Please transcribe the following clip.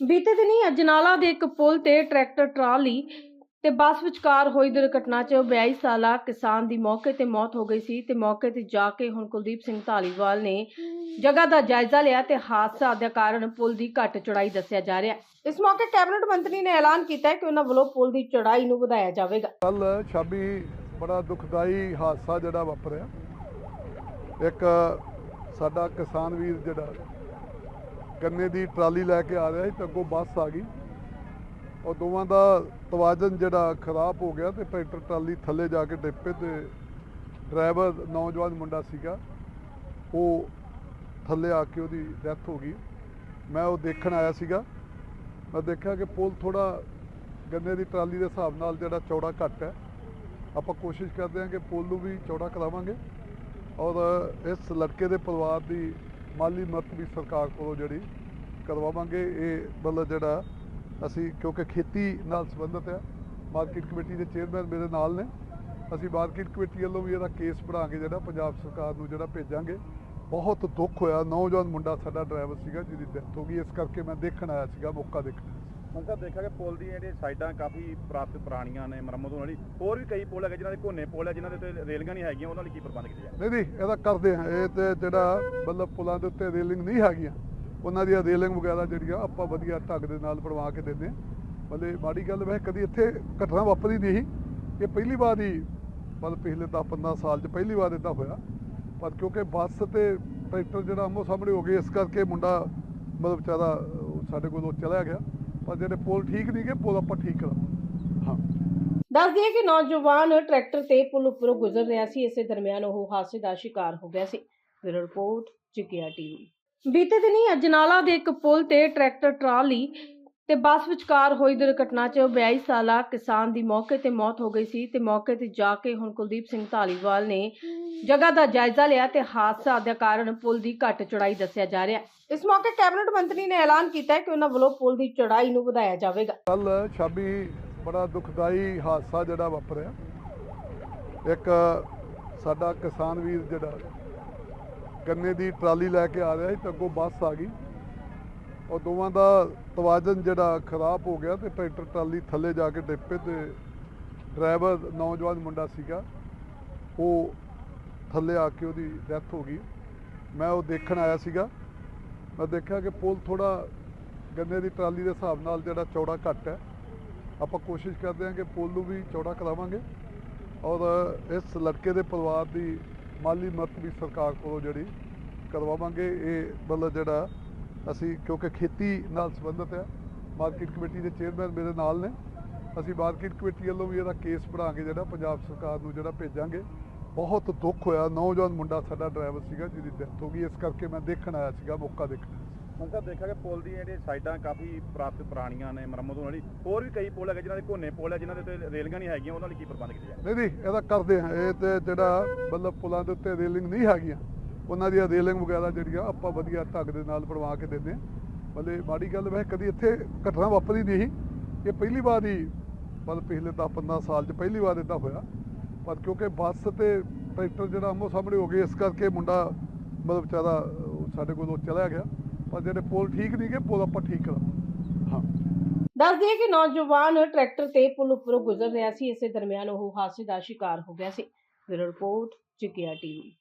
ਬੀਤੇ ਦਿਨੀ ਅਜਨਾਲਾ ਦੇ ਇੱਕ ਪੁਲ ਤੇ ਟਰੈਕਟਰ ਟਰਾਲੀ ਤੇ ਬੱਸ ਵਿਚਕਾਰ ਹੋਈ ਦੁਰਘਟਨਾ 'ਚ 42 ਸਾਲਾ ਕਿਸਾਨ ਦੀ ਮੌਕੇ ਤੇ ਮੌਤ ਹੋ ਗਈ ਸੀ ਤੇ ਮੌਕੇ ਤੇ ਜਾ ਕੇ ਹੁਣ ਕੁਲਦੀਪ ਸਿੰਘ ਢਾਲੀਵਾਲ ਨੇ ਜਗ੍ਹਾ ਦਾ ਜਾਇਜ਼ਾ ਲਿਆ ਤੇ ਹਾਦਸਾ ਦਾ ਕਾਰਨ ਪੁਲ ਦੀ ਘੱਟ ਚੌੜਾਈ ਦੱਸਿਆ ਜਾ ਰਿਹਾ ਹੈ। ਇਸ ਮੌਕੇ ਕੈਬਨਿਟ ਮੰਤਰੀ ਨੇ ਐਲਾਨ ਕੀਤਾ ਹੈ ਕਿ ਉਹਨਾਂ ਵੱਲੋਂ ਪੁਲ ਦੀ ਚੜਾਈ ਨੂੰ ਵਧਾਇਆ ਜਾਵੇਗਾ। ਕੱਲ ਸ਼ਾਮੀ ਬੜਾ ਦੁਖਦਾਈ ਹਾਦਸਾ ਜਿਹੜਾ ਵਾਪਰਿਆ। ਇੱਕ ਸਾਡਾ ਕਿਸਾਨ ਵੀਰ ਜਿਹੜਾ ਗੰਨੇ ਦੀ ਟਰਾਲੀ ਲੈ ਕੇ ਆ ਰਿਹਾ ਸੀ ਤੇ ਅੱਗੋਂ ਬੱਸ ਆ ਗਈ। ਉਹ ਦੋਵਾਂ ਦਾ ਤਵਾਜ਼ਨ ਜਿਹੜਾ ਖਰਾਬ ਹੋ ਗਿਆ ਤੇ ਟਰੈਕਟਰ ਟਰਾਲੀ ਥੱਲੇ ਜਾ ਕੇ ਡਿੱਪੇ ਤੇ ਡਰਾਈਵਰ, ਨੌਜਵਾਨ ਮੁੰਡਾ ਸੀਗਾ, ਉਹ ਥੱਲੇ ਆ ਕੇ ਉਹਦੀ ਡੈਥ ਹੋ ਗਈ। ਮੈਂ ਉਹ ਦੇਖਣ ਆਇਆ ਸੀਗਾ। ਮੈਂ ਦੇਖਿਆ ਕਿ ਪੁਲ ਥੋੜਾ ਗੰਨੇ ਦੀ ਟਰਾਲੀ ਦੇ ਹਿਸਾਬ ਨਾਲ ਜਿਹੜਾ ਚੌੜਾ ਘੱਟ ਹੈ। ਆਪਾਂ ਕੋਸ਼ਿਸ਼ ਕਰਦੇ ਹਾਂ ਕਿ ਪੁਲ ਨੂੰ ਵੀ ਚੌੜਾ ਕਰਾਵਾਂਗੇ। ਔਰ ਇਸ ਲੜਕੇ ਦੇ ਪਰਿਵਾਰ ਦੀ ਮਾਲੀ ਮਦਦ ਵੀ ਸਰਕਾਰ ਕੋਲੋਂ ਜਿਹੜੀ ਕਰਵਾਵਾਂਗੇ। ਇਹ ਮਤਲਬ ਜਿਹੜਾ ਅਸੀਂ ਕਿਉਂਕਿ ਖੇਤੀ ਨਾਲ ਸੰਬੰਧਿਤ ਹੈ, ਮਾਰਕੀਟ ਕਮੇਟੀ ਦੇ ਚੇਅਰਮੈਨ ਮੇਰੇ ਨਾਲ ਨੇ। ਅਸੀਂ ਮਾਰਕੀਟ ਕਮੇਟੀ ਵੱਲੋਂ ਵੀ ਇਹਦਾ ਕੇਸ ਬਣਾ ਕੇ ਜਿਹੜਾ ਪੰਜਾਬ ਸਰਕਾਰ ਨੂੰ ਜਿਹੜਾ ਭੇਜਾਂਗੇ। ਬਹੁਤ ਦੁੱਖ ਹੋਇਆ। ਨੌਜਵਾਨ ਮੁੰਡਾ ਸਾਡਾ ਡਰਾਈਵਰ ਸੀਗਾ, ਜਿਹਦੀ ਡੈਥ ਹੋ ਗਈ। ਇਸ ਕਰਕੇ ਮੈਂ ਦੇਖਣ ਆਇਆ ਸੀਗਾ, ਮੌਕਾ ਦੇਖਣ। ਹੁਣ ਤਾਂ ਦੇਖਿਆ ਕਿ ਪੁਲ ਦੀਆਂ ਜਿਹੜੀਆਂ ਸਾਈਡਾਂ ਕਾਫੀ ਪ੍ਰਾਪਤ ਪੁਰਾਣੀਆਂ ਨੇ ਮੁਰੰਮਤ ਹੋਣ ਵਾਲੀ। ਹੋਰ ਵੀ ਕਈ ਪੁਲ ਹੈਗੇ ਜਿਨ੍ਹਾਂ ਦੇ ਕੋਨੇ ਪੁਲ ਹੈ ਜਿਨ੍ਹਾਂ ਦੇ ਉੱਤੇ ਰੇਲਗਾਂ ਨਹੀਂ ਹੈਗੀਆਂ ਉਹਨਾਂ ਲਈ ਕੀ ਪ੍ਰਬੰਧ ਕੀਤੇ ਜਾਣ? ਨਹੀਂ ਨਹੀਂ ਇਹਦਾ ਕਰਦੇ ਹਾਂ ਇਹ ਤੇ ਜਿਹੜਾ ਮਤਲਬ ਪੁਲਾਂ ਦੇ ਉੱਤੇ ਰੇਲਿੰਗ ਨਹੀਂ ਹੈਗੀਆਂ ਉਹਨਾਂ ਦੀਆਂ ਰੇਲਿੰਗ ਵਗੈਰਾ ਜਿਹੜੀਆਂ ਆਪਾਂ ਵਧੀਆ ਢੰਗ ਦੇ ਨਾਲ ਬਣਵਾ ਕੇ ਦਿੰਦੇ ਹਾਂ ਮਤਲਬ ਮਾੜੀ ਗੱਲ ਵੈਸੇ ਕਦੀ ਇੱਥੇ ਘਟਨਾ ਵਾਪਰੀ ਨਹੀਂ ਸੀ। ਇਹ ਪਹਿਲੀ ਵਾਰ ਹੀ ਮਤਲਬ ਪਿਛਲੇ 10 15 ਸਾਲ 'ਚ ਪਹਿਲੀ ਵਾਰ ਇਦਾਂ ਹੋਇਆ। ਪਰ ਕਿਉਂਕਿ ਬੱਸ ਤੇ ਟਰੈਕਟਰ ਜਿਹੜਾ ਆਮੋ ਸਾਹਮਣੇ ਹੋ ਗਏ ਇਸ ਕਰਕੇ ਮੁੰਡਾ ਮਤਲਬ ਵਿਚਾਰਾ ਅਹ, ਸਾਡੇ ਕੋਲੋਂ ਚਲਾ ਗਿਆ। ਪਰ ਜਿਹੜੇ ਪੁਲ ਠੀਕ ਨਹੀਂ ਪੁਲ ਆਪਾਂ ਠੀਕ ਕਰਾਂਗੇ। ਹਾਂ। ਦੱਸ ਦਈਏ ਕਿ ਨੌਜਵਾਨ ਟਰੈਕਟਰ ਤੇ ਪੁਲ ਉੱਪਰੋਂ ਗੁਜ਼ਰ ਰਿਹਾ ਸੀ। ਇਸੇ ਦਰਮਿਆਨ ਉਹ ਹਾਦਸੇ ਦਾ ਸ਼ਿਕਾਰ ਹੋ ਗਿਆ ਸੀ। ਬਿਊਰੋ ਰਿਪੋਰਟ, ਚੁਕਿਆ ਟੀਵੀ। ਬੀਤੇ ਦਿਨੀ ਅਜਨਾਲਾ ਦੇ ਇੱਕ ਪੁਲ ਤੇ ਟਰੈਕਟਰ, ਟਰਾਲੀ ਤੇ ਬੱਸ ਵਿਚਕਾਰ ਹੋਈ ਦੁਰਘਟਨਾ 'ਚ 42 ਸਾਲਾ ਕਿਸਾਨ ਦੀ ਮੌਕੇ ਤੇ ਮੌਤ ਹੋ ਗਈ ਸੀ। ਤੇ ਮੌਕੇ ਤੇ ਜਾ ਕੇ ਹੁਣ ਕੁਲਦੀਪ ਸਿੰਘ ਢਾਲੀਵਾਲ ਨੇ ਜਗ੍ਹਾ ਦਾ ਜਾਇਜ਼ਾ ਲਿਆ ਤੇ ਹਾਦਸਾ ਦਾ ਕਾਰਨ ਪੁਲ ਦੀ ਘੱਟ ਚੌੜਾਈ ਦੱਸਿਆ ਜਾ ਰਿਹਾ ਹੈ। ਇਸ ਮੌਕੇ ਕੈਬਨਿਟ ਮੰਤਰੀ ਨੇ ਐਲਾਨ ਕੀਤਾ ਹੈ ਕਿ ਉਹਨਾਂ ਵੱਲੋਂ ਪੁਲ ਦੀ ਚੌੜਾਈ ਨੂੰ ਵਧਾਇਆ ਜਾਵੇਗਾ। ਕੱਲ ਸ਼ਾਮੀ ਬੜਾ ਦੁਖਦਾਈ ਹਾਦਸਾ ਜਿਹੜਾ ਵਾਪਰਿਆ। ਇੱਕ ਸਾਡਾ ਕਿਸਾਨ ਵੀਰ ਜਿਹੜਾ ਗੰਨੇ ਦੀ ਟਰਾਲੀ ਲੈ ਕੇ ਆ ਰਿਹਾ ਸੀ ਤੇ ਅੱਗੋਂ ਬੱਸ ਆ ਗਈ। ਉਹ ਦੋਵਾਂ ਦਾ ਤਵਾਜ਼ਨ ਜਿਹੜਾ ਖਰਾਬ ਹੋ ਗਿਆ ਤੇ ਟਰੈਕਟਰ ਟਰਾਲੀ ਥੱਲੇ ਜਾ ਕੇ ਡਿੱਪੇ ਤੇ ਡਰਾਈਵਰ, ਨੌਜਵਾਨ ਮੁੰਡਾ ਸੀਗਾ, ਉਹ ਥੱਲੇ ਆ ਕੇ ਉਹਦੀ ਡੈਥ ਹੋ ਗਈ। ਮੈਂ ਉਹ ਦੇਖਣ ਆਇਆ ਸੀਗਾ। ਮੈਂ ਦੇਖਿਆ ਕਿ ਪੁਲ ਥੋੜਾ ਗੰਨੇ ਦੀ ਟਰਾਲੀ ਦੇ ਹਿਸਾਬ ਨਾਲ ਜਿਹੜਾ ਚੌੜਾ ਘੱਟ ਹੈ। ਆਪਾਂ ਕੋਸ਼ਿਸ਼ ਕਰਦੇ ਹਾਂ ਕਿ ਪੁਲ ਨੂੰ ਵੀ ਚੌੜਾ ਕਰਾਵਾਂਗੇ। ਔਰ ਇਸ ਲੜਕੇ ਦੇ ਪਰਿਵਾਰ ਦੀ ਮਾਲੀ ਮਦਦ ਵੀ ਸਰਕਾਰ ਕੋਲੋਂ ਜਿਹੜੀ ਕਰਵਾਵਾਂਗੇ। ਇਹ ਮਤਲਬ ਜਿਹੜਾ ਅਸੀਂ ਕਿਉਂਕਿ ਖੇਤੀ ਨਾਲ ਸੰਬੰਧਿਤ ਹੈ। ਮਾਰਕੀਟ ਕਮੇਟੀ ਦੇ ਚੇਅਰਮੈਨ ਮੇਰੇ ਨਾਲ ਨੇ। ਅਸੀਂ ਮਾਰਕੀਟ ਕਮੇਟੀ ਵੱਲੋਂ ਵੀ ਇਹਦਾ ਕੇਸ ਬਣਾ ਕੇ ਜਿਹੜਾ ਪੰਜਾਬ ਸਰਕਾਰ ਨੂੰ ਜਿਹੜਾ ਭੇਜਾਂਗੇ। ਬਹੁਤ ਦੁੱਖ ਹੋਇਆ। ਨੌਜਵਾਨ ਮੁੰਡਾ ਸਾਡਾ ਡਰਾਈਵਰ ਸੀਗਾ ਜਿਹਦੀ ਡੈਥ ਹੋ ਗਈ। ਇਸ ਕਰਕੇ ਮੈਂ ਦੇਖਣ ਆਇਆ ਸੀਗਾ ਮੌਕਾ ਦੇਖਣ ਤਾਂ ਦੇਖਿਆ ਕਿ ਪੁਲ ਦੀਆਂ ਜਿਹੜੀਆਂ ਸਾਈਡਾਂ ਕਾਫੀ ਪ੍ਰਾਪਤ ਪੁਰਾਣੀਆਂ ਨੇ ਮੁਰੰਮਤ ਹੋਣ ਵਾਲੀ। ਹੋਰ ਵੀ ਕਈ ਪੁਲ ਹੈਗੇ ਜਿਨ੍ਹਾਂ ਦੇ ਕੋਨੇ ਪੁਲ ਹੈ ਜਿਨ੍ਹਾਂ ਦੇ ਉੱਤੇ ਰੇਲਗਾਂ ਨਹੀਂ ਹੈਗੀਆਂ ਉਹਨਾਂ ਲਈ ਕੀ ਪ੍ਰਬੰਧ ਕੀਤੇ ਜਾਣ? ਨਹੀਂ ਨਹੀਂ ਇਹਦਾ ਕਰਦੇ ਹਾਂ। ਇਹ ਤੇ ਜਿਹੜਾ ਮਤਲਬ ਪੁਲਾਂ ਦੇ ਉੱਤੇ ਰੇਲਿੰਗ ਨਹੀਂ ਹੈਗੀਆਂ ਉਹਨਾਂ ਦੀਆਂ ਰੇਲਿੰਗ ਵਗੈਰਾ ਜਿਹੜੀਆਂ ਆਪਾਂ ਵਧੀਆ ਢੰਗ ਦੇ ਨਾਲ ਬਣਵਾ ਕੇ ਦਿੰਦੇ ਹਾਂ। ਮਤਲਬ ਮਾੜੀ ਗੱਲ ਵੈਸੇ ਕਦੀ ਇੱਥੇ ਘਟਨਾ ਵਾਪਰੀ ਨਹੀਂ ਸੀ। ਇਹ ਪਹਿਲੀ ਵਾਰ ਹੀ ਮਤਲਬ ਪਿਛਲੇ 10 15 ਸਾਲ 'ਚ ਪਹਿਲੀ ਵਾਰ ਇਦਾਂ ਹੋਇਆ। ਪਰ ਕਿਉਂਕਿ ਬੱਸ ਤੇ ਟਰੈਕਟਰ ਜਿਹੜਾ ਆਮੋ ਸਾਹਮਣੇ ਹੋ ਗਏ, ਇਸ ਕਰਕੇ ਮੁੰਡਾ ਮਤਲਬ ਵਿਚਾਰਾ ਸਾਡੇ ਕੋਲੋਂ ਚਲਾ ਗਿਆ। ਪਰ ਜਿਹੜੇ ਪੁਲ ਠੀਕ ਨਹੀਂ ਗਏ ਪੁਲ ਆਪਾਂ ਠੀਕ ਕਰਾਂਗੇ। ਹਾਂ। ਦੱਸ ਦਈਏ ਕਿ ਨੌਜਵਾਨ ਟਰੈਕਟਰ ਤੇ ਪੁਲ ਉੱਪਰੋਂ ਗੁਜ਼ਰ ਰਿਹਾ ਸੀ, ਇਸੇ ਦਰਮਿਆਨ ਉਹ ਹਾਦਸੇ ਦਾ ਸ਼ਿਕਾਰ ਹੋ ਗਿਆ ਸੀ। ਬਿਊਰੋ ਰਿਪੋਰਟ, ਚੁਕਿਆ ਟੀਵੀ।